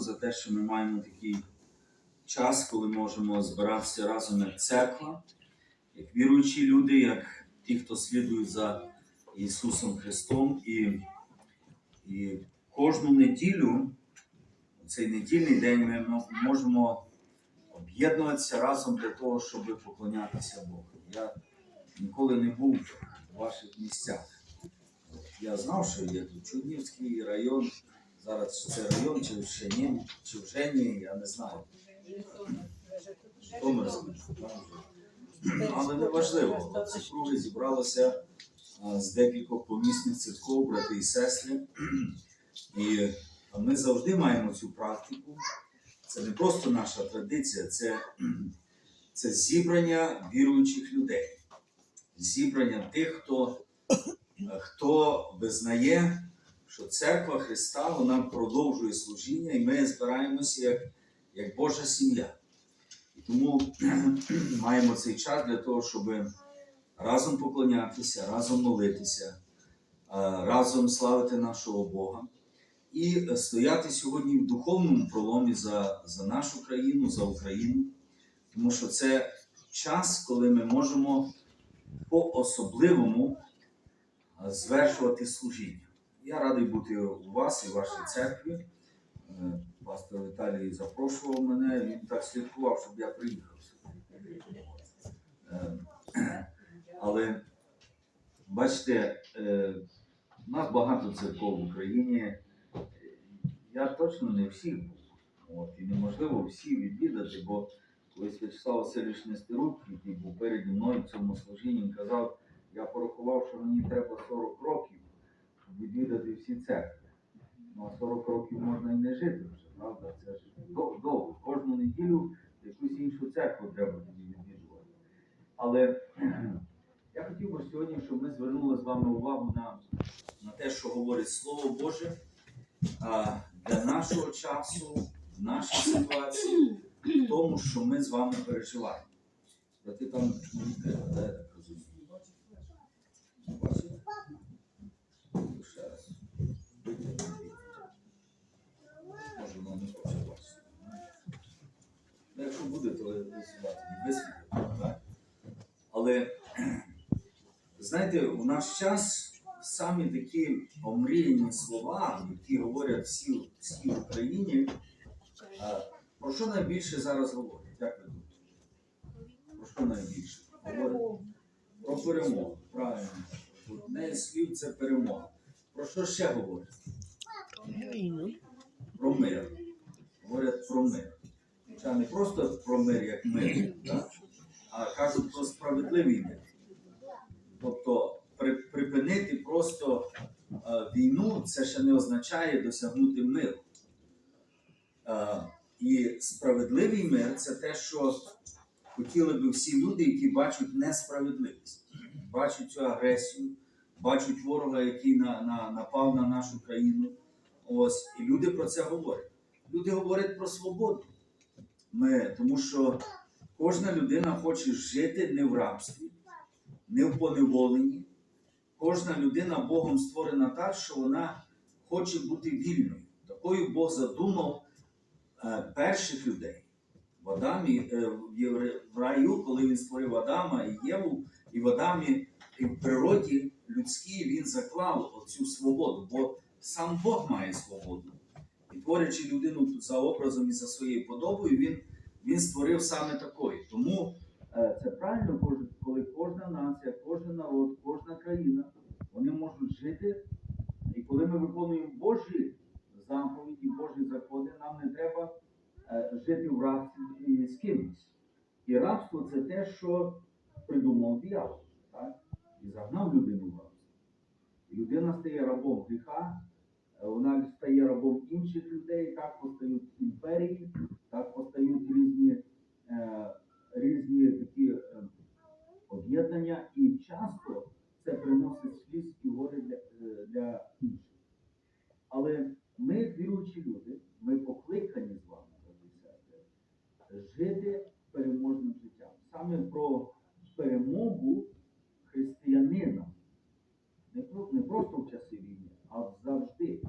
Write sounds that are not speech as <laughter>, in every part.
За те, що ми маємо такий час, коли можемо збиратися разом як церква, як віруючі люди, як ті, хто слідують за Ісусом Христом. І, і кожну неділю, цей недільний день, ми можемо об'єднуватися разом для того, щоб поклонятися Богу. Я ніколи не був в ваших місцях. Я знав, що є тут Чуднівський район. Зараз це район, чи ще ні, чи вже ні, я не знаю. Житомирський. Але не важливо. От Супруги зібралися з декількох помісних церков, брати і сестри. І ми завжди маємо цю практику. Це не просто наша традиція, це, це зібрання віруючих людей, зібрання тих, хто, хто визнає, що церква Христа вона продовжує служіння, і ми збираємося як, як Божа сім'я. І тому <clears throat> маємо цей час для того, щоб разом поклонятися, разом молитися, разом славити нашого Бога і стояти сьогодні в духовному проломі за, за нашу країну, за Україну, тому що це час, коли ми можемо по-особливому звершувати служіння. Я радий бути у вас і вашій церкві. Е, Пастор Віталій запрошував мене, він так слідкував, щоб я приїхав сюди. Е, Але бачите, е, у нас багато церков в Україні. Я точно не всіх був. От, і неможливо всі відвідати, бо колись Вячеслав Васильович Нестерук, який був переді мною в цьому служінні, він казав, я порахував, що мені треба 40 років, відвідати всі церкви. Ну, а 40 років можна і не жити вже, правда? Це ж довго. Кожну неділю якусь іншу церкву треба тоді відвідувати. Але я хотів би сьогодні, щоб ми звернули з вами увагу на, на те, що говорить Слово Боже а, для нашого часу, в нашій ситуації, в тому, що ми з вами переживаємо. Брати там мені треба, да, я так розумію. Бачите? Ну, Ще раз. Може, воно не хоче. Якщо буде, то ви сюди так? Але знаєте, у наш час самі такі омріяні слова, які говорять всі, всі в Україні, про що найбільше зараз говорять? Як ви думаєте? Про що найбільше? Говорять про перемогу. Правильно. Одне слів це перемога. Про що ще говорять? Про мир. Говорять про мир. Хоча не просто про мир, як мир, так? а кажуть про справедливий мир. Тобто при, припинити просто е, війну це ще не означає досягнути миру. Е, і справедливий мир це те, що хотіли би всі люди, які бачать несправедливість, бачать цю агресію, бачать ворога, який на, на, напав на нашу країну. Ось, і люди про це говорять. Люди говорять про свободу. Ми, тому що кожна людина хоче жити не в рабстві, не в поневоленні. Кожна людина Богом створена так, що вона хоче бути вільною. Такою Бог задумав е, перших людей. В Адамі, е, в раю, коли він створив Адама і Єву, і в Адамі, і в природі людській він заклав оцю свободу, бо сам Бог має свободу. І творячи людину за образом і за своєю подобою, він, він створив саме такою. Тому е, це правильно, коли кожна нація, кожен народ, кожна країна, вони можуть жити. І коли ми виконуємо Божі заповіді, Божі закони, нам не треба е, жити в рабстві з кимось. І рабство це те, що придумав диявол, так? І загнав людину в рабство. Людина стає рабом гріха, е, вона стає рабом інших людей, так постають імперії, так постають різні, е, різні такі е, об'єднання, і часто це приносить сліз і горе для, інших. Але ми, віруючі люди, ми покликані з вами, жити переможним життям. Саме про перемогу християнина. Не, про, не просто в часи війни, а завжди,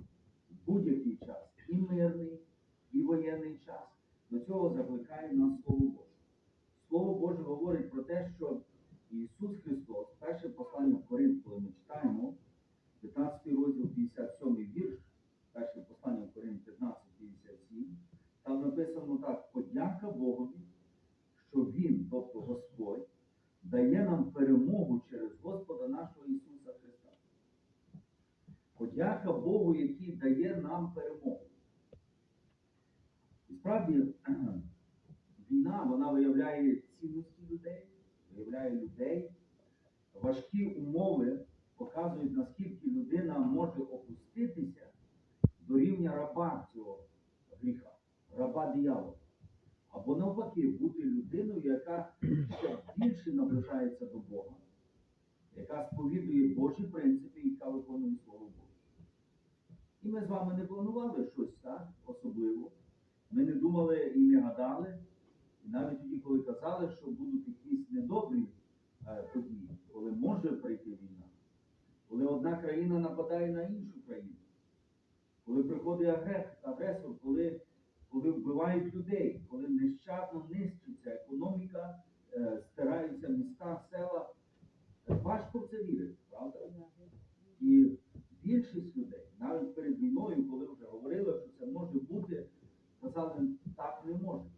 в будь-який час, і мирний, і воєнний час. До цього закликає нас Слово Боже. Слово Боже говорить про те, що Ісус Христос, перше послання в Коринт, коли ми читаємо, 15 розділ 57 вірш, перше послання в Коринт 15, 57, там написано так: подяка Богові, що Він, тобто Господь, дає нам перемогу через Господа нашого Ісуса Христа. Подяка Богу, який дає нам перемогу. І справді, <clears throat> війна вона виявляє цінності людей, виявляє людей. Важкі умови показують, наскільки людина може опуститися до рівня раба цього гріха, раба диявола. Або навпаки, бути людиною, яка ще більше наближається до Бога, яка сповідує Божі принципи і яка виконує Слово Боже. І ми з вами не планували щось так особливо. Ми не думали і не гадали. І навіть тоді, коли казали, що будуть якісь недобрі е, події, коли може прийти війна, коли одна країна нападає на іншу країну, коли приходить агресор, агресор коли, коли вбивають людей, коли нещадно нищиться економіка, е, стираються міста, села. Важко в це вірити, правда? І більшість людей, навіть перед війною, коли вже говорили, що це може бути, казали, так не може.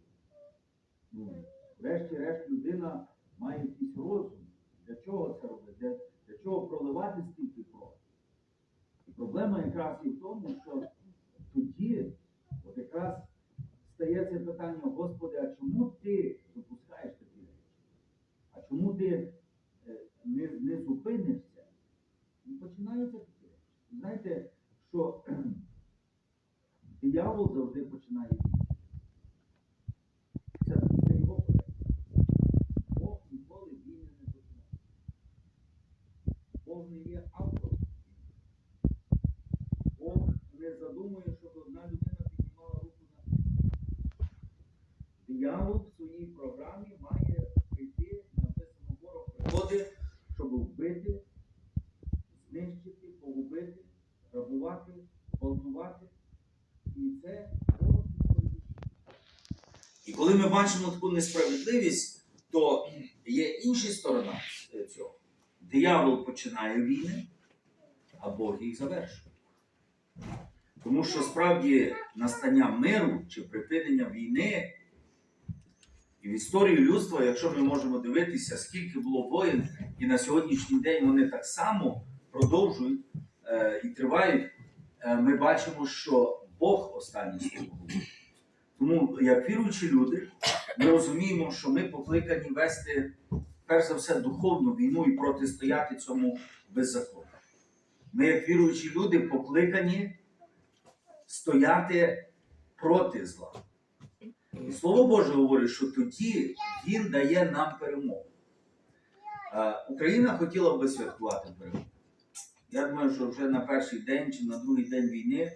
Ну, врешті-решт людина має якийсь розум. Для чого це робити? Для, для чого проливати стільки кров? І проблема якраз і в тому, що тоді от якраз стає це питання, Господи, а чому ти допускаєш такі речі? А чому ти е, не, не зупинишся? І починаються такі речі. Знаєте, що <clears throat> диявол завжди починає війни. Це, це його проект. Бог ніколи війни не починає. Бог не є автором. Бог не задумує, щоб одна людина піднімала руку на Диявол в своїй програмі має прийти, написано ворог приходить, щоб вбити, знищити, погубити, грабувати, гвалтувати. І це. І коли ми бачимо таку несправедливість, то є інша сторона цього. Диявол починає війни, а Бог їх завершує. Тому що справді настання миру чи припинення війни і в історії людства, якщо ми можемо дивитися, скільки було воєн, і на сьогоднішній день вони так само продовжують е, і тривають, е, ми бачимо, що Бог останній слово. Тому, як віруючі люди, ми розуміємо, що ми покликані вести перш за все духовну війну і протистояти цьому беззаконню. Ми, як віруючі люди, покликані стояти проти зла. Слово Боже говорить, що тоді Він дає нам перемогу. Україна хотіла би святкувати перемогу. Я думаю, що вже на перший день чи на другий день війни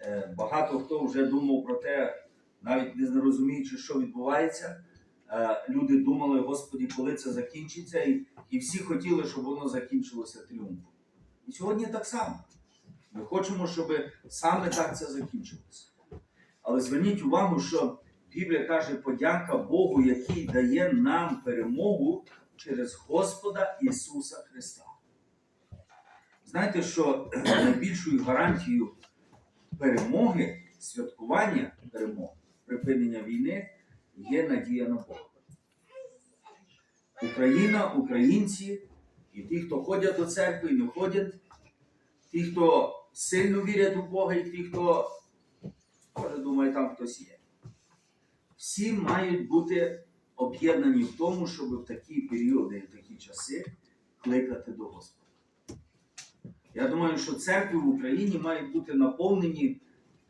е, багато хто вже думав про те, навіть не розуміючи, що відбувається. Е, Люди думали, Господі, коли це закінчиться, і, і всі хотіли, щоб воно закінчилося тріумфом. І сьогодні так само. Ми хочемо, щоб саме так це закінчилося. Але зверніть увагу, що Біблія каже подяка Богу, який дає нам перемогу через Господа Ісуса Христа. Знаєте, що найбільшою гарантією перемоги, святкування перемоги, припинення війни є надія на Бога. Україна, українці і ті, хто ходять до церкви і не ходять, ті, хто сильно вірять у Бога, і ті, хто може думає, там хтось є. Всі мають бути об'єднані в тому, щоб в такі періоди, і в такі часи кликати до Господа. Я думаю, що церкви в Україні мають бути наповнені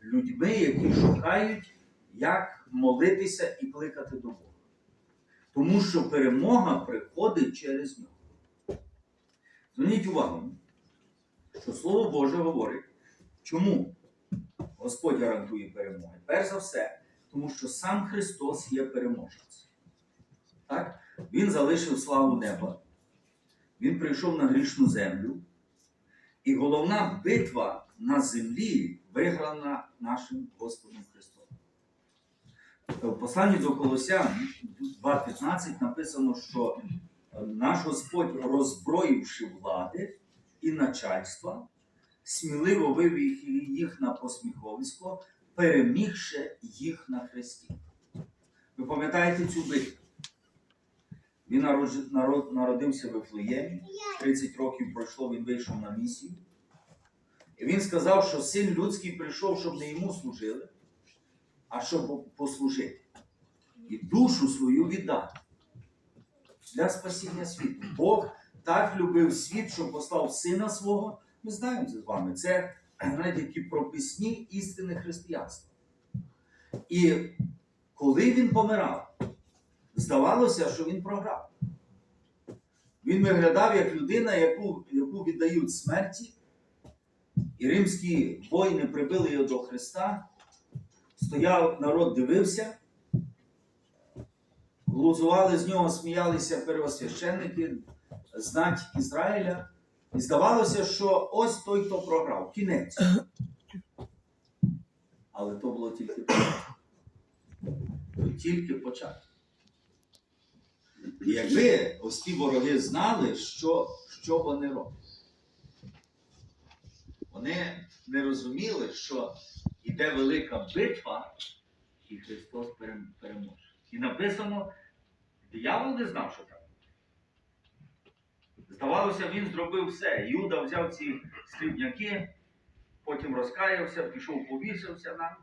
людьми, які шукають, як молитися і кликати до Бога. Тому що перемога приходить через нього. Зверніть увагу, що Слово Боже говорить, чому Господь гарантує перемогу. Перш за все, тому що сам Христос є переможець. Так? Він залишив славу неба, Він прийшов на грішну землю. І головна битва на землі виграна нашим Господом Христом. В посланні до Колосян 2.15 написано, що наш Господь, роззброївши влади і начальства, сміливо вивів їх на посміховисько, перемігши їх на хресті. Ви пам'ятаєте цю битву? Він народився в Ефлеємі, 30 років пройшло, він вийшов на місію. І він сказав, що син людський прийшов, щоб не йому служили, а щоб послужити. І душу свою віддати для спасіння світу. Бог так любив світ, що послав сина свого. Ми знаємо з вами. Це такі прописні істини християнства. І коли він помирав, здавалося, що він програв. Він виглядав як людина, яку, яку віддають смерті, і римські воїни прибили його до Христа. Стояв народ, дивився, глузували з нього, сміялися первосвященники, знать Ізраїля. І здавалося, що ось той, хто програв, кінець. Але то було тільки початок. Тільки початок. І якби ось ті вороги знали, що, що вони роблять. Вони не розуміли, що йде велика битва, і Христос переможе. І написано, диявол не знав, що так. Здавалося, він зробив все. Юда взяв ці срібняки, потім розкаявся, пішов, повісився нам.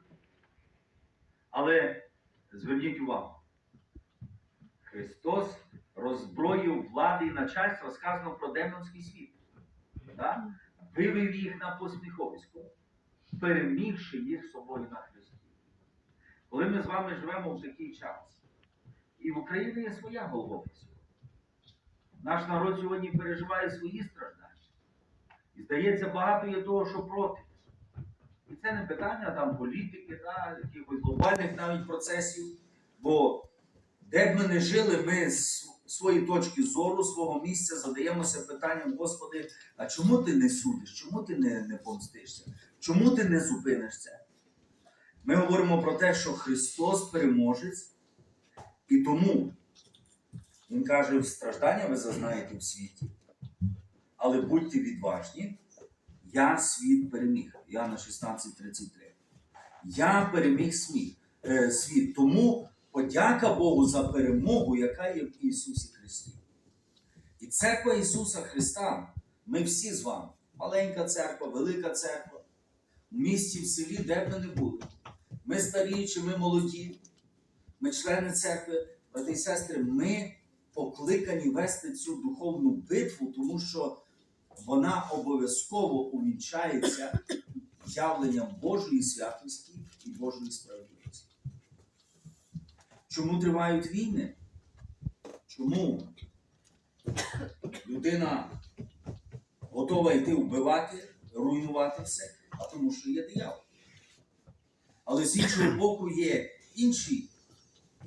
Але зверніть увагу, Христос роззброїв влади і начальство, сказано про демонський світ. Так? Вивів їх на посміховисько, перемігши їх собою на Христі. Коли ми з вами живемо в такий час, і в Україні є своя Голгофа. Наш народ сьогодні переживає свої страждання. І здається, багато є того, що проти. І це не питання там політики, та, якихось глобальних навіть процесів. Бо де б ми не жили, ми з своєї точки зору, свого місця задаємося питанням, Господи, а чому ти не судиш? Чому ти не, не помстишся? Чому ти не зупиниш це? Ми говоримо про те, що Христос переможець, і тому Він каже, страждання ви зазнаєте в світі, але будьте відважні, я світ переміг. Яна 16:33. Я переміг сміх, е, світ. Тому подяка Богу за перемогу, яка є в Ісусі Христі. І церква Ісуса Христа, ми всі з вами, маленька церква, велика церква, в місті, в селі, де б ми не були. Ми старі чи ми молоді, ми члени церкви, брати і сестри, ми покликані вести цю духовну битву, тому що вона обов'язково увінчається явленням Божої святості і Божої справедливості. Чому тривають війни? Чому людина готова йти вбивати, руйнувати все? А тому що є диявол. Але з іншого боку є інший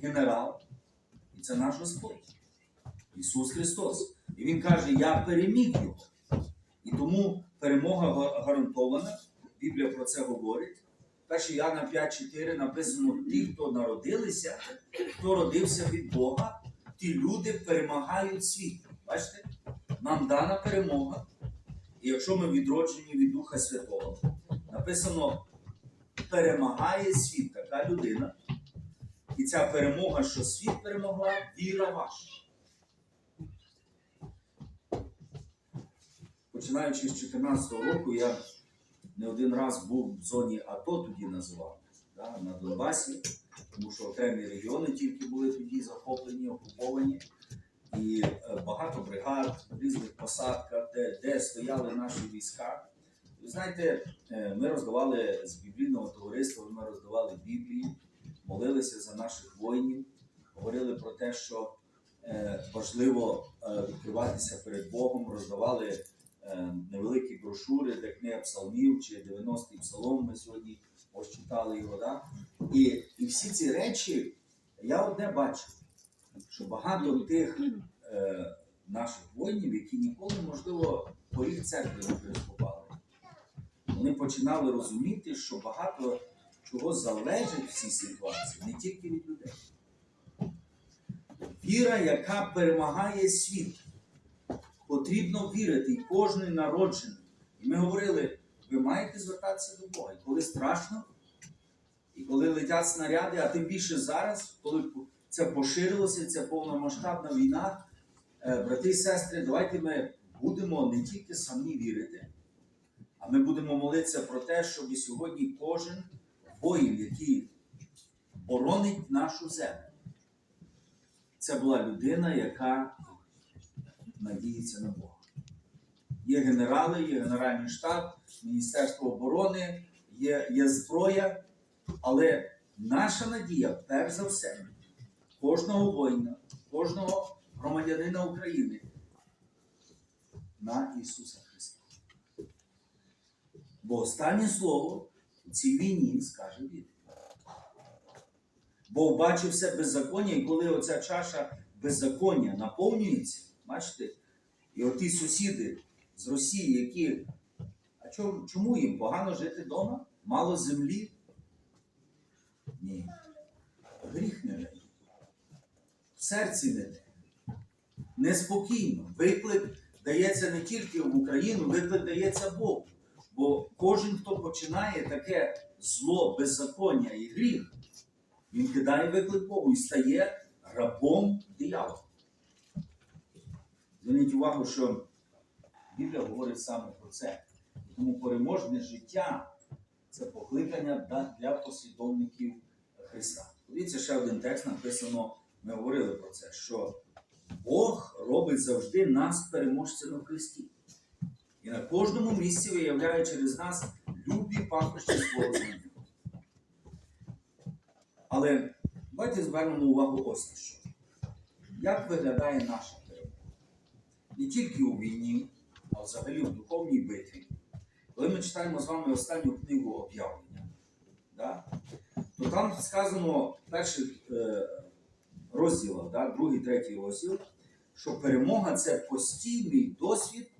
генерал, і це наш Господь, Ісус Христос. І Він каже: Я переміг його. І тому перемога гарантована. Біблія про це говорить. 1 Яна 5.4 написано: ті, хто народилися, хто родився від Бога, ті люди перемагають світ. Бачите? Нам дана перемога. І якщо ми відроджені від Духа Святого, написано перемагає світ, така людина. І ця перемога, що світ перемогла, віра ваша. Починаючи з 2014 року, я не один раз був в зоні АТО, тоді називав, да, на Донбасі, тому що окремі регіони тільки були тоді захоплені, окуповані. І е, багато бригад в різних посадках, де, де стояли наші війська. Ви знаєте, е, ми роздавали з біблійного товариства, ми роздавали Біблії, молилися за наших воїнів, говорили про те, що е, важливо відкриватися перед Богом, роздавали невеликі брошури, де книга псалмів чи 90-й псалом. Ми сьогодні ось читали його. Да? І, і всі ці речі я одне бачу, що багато тих е, наших воїнів, які ніколи, можливо, поріг церкви не переступали, вони починали розуміти, що багато чого залежить всі ситуації, не тільки від людей. Віра, яка перемагає світ. Потрібно вірити, і кожний народжений. І ми говорили, ви маєте звертатися до Бога. І коли страшно, і коли летять снаряди, а тим більше зараз, коли це поширилося, ця повномасштабна війна, е, брати і сестри, давайте ми будемо не тільки самі вірити, а ми будемо молитися про те, щоб сьогодні кожен воїн, який боронить нашу землю, це була людина, яка надіється на Бога. Є генерали, є Генеральний штаб, Міністерство оборони, є, є зброя, але наша надія, перш за все, кожного воїна, кожного громадянина України на Ісуса Христа. Бо останнє слово у цій війні скаже він. Бо бачив все беззаконня, і коли оця чаша беззаконня наповнюється, бачите, і оті сусіди з Росії, які. А чому, чому їм погано жити вдома? Мало землі? Ні. Гріх не дає. В серці не те. Неспокійно. Виклик дається не тільки в Україну, виклик дається Богу. Бо кожен, хто починає таке зло, беззаконня і гріх, він кидає виклик Богу і стає рабом диявола. Зверніть увагу, що Біблія говорить саме про це. Тому переможне життя це покликання для послідовників Христа. Подивіться, ще один текст написано, ми говорили про це, що Бог робить завжди нас переможцями в Христі. І на кожному місці виявляє через нас любі пахощі свого знання. Але давайте звернемо увагу ось на що. Як виглядає наша? Не тільки у війні, а взагалі в духовній битві. Коли ми читаємо з вами останню книгу об'явлення, да, то там сказано в перших е, розділах, да, другий, третій розділ, що перемога це постійний досвід,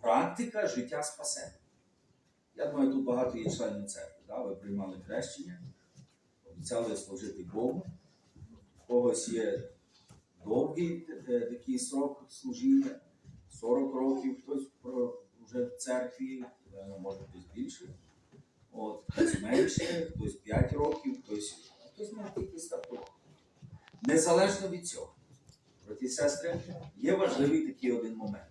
практика життя спасення. Я думаю, тут багато є членів церкви. Да? Ви приймали хрещення, обіцяли служити Богу. У когось є довгий е, такий срок служіння, 40 років, хтось вже в церкві, е, може хтось більше. От, хтось менше, хтось 5 років, хтось, хтось може тільки статок. Незалежно від цього, браті і сестри, є важливий такий один момент.